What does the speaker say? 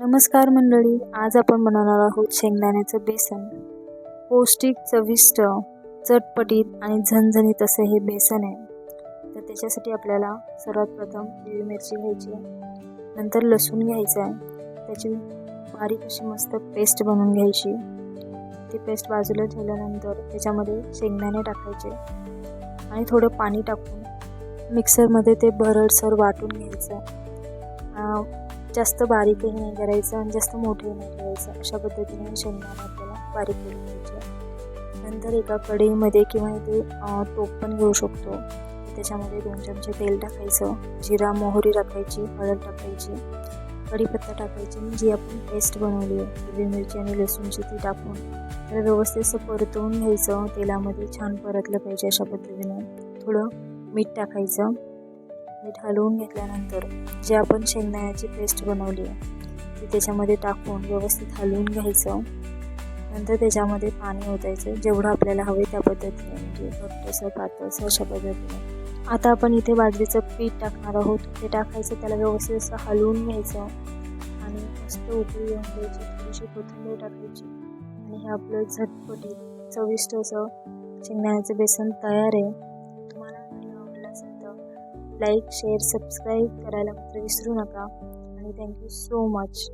नमस्कार मंडळी आज आपण बनवणार आहोत शेंगदाण्याचं बेसन. पौष्टिक चविष्ट चटपटीत आणि झणझणीत असं हे बेसन आहे. तर त्याच्यासाठी आपल्याला सर्वात प्रथम हिरवी मिरची घ्यायची आहे. नंतर लसूण घ्यायचं आहे. त्याची बारीक अशी मस्त पेस्ट बनवून घ्यायची ती पेस्ट बाजूला ठेवल्यानंतर त्याच्यामध्ये शेंगदाणे टाकायचे. आणि थोडं पाणी टाकून मिक्सरमध्ये ते भरडसर वाटून घ्यायचं जास्त बारीकही नाही करायचं आणि जास्त मोठंही नाही करायचं. अशा पद्धतीने शेंगदाणा आपल्याला बारीक करून घ्यायचे. नंतर एका कढईमध्ये किंवा इथे तोप टोप पण घेऊ शकतो. त्याच्यामध्ये दोन चमचे तेल टाकायचं. जिरा मोहरी टाकायची हळद टाकायची. कढीपत्ता टाकायची जी आपण पेस्ट बनवली आहे हिरवी मिरची आणि लसूणची ती टाकून त्याला व्यवस्थित असं परतवून घ्यायचं. तेलामध्ये छान परतलं पाहिजे अशा पद्धतीने. थोडं मीठ टाकायचं. मीठ हलवून घेतल्यानंतर जे आपण शेंगदाण्याची पेस्ट बनवली आहे ती त्याच्यामध्ये टाकून व्यवस्थित हलवून घ्यायचं. नंतर त्याच्यामध्ये पाणी ओतायचं. जेवढं आपल्याला हवे त्या पद्धतीने म्हणजे घट्टसर पातळसर अशा पद्धतीने. आता आपण इथे बाजरीचं पीठ टाकणार आहोत. ते टाकायचं त्याला व्यवस्थित असं हलवून घ्यायचं. आणि मस्त उकळी येऊन द्यायची. थोडीशी कोथिंबीर टाकायची. आणि हे आपलं झटपटीत चविष्ट असं शेंगदाण्याचं बेसन तयार आहे. लाईक शेअर सबस्क्राईब करायला मात्र विसरू नका. आणि थँक्यू सो मच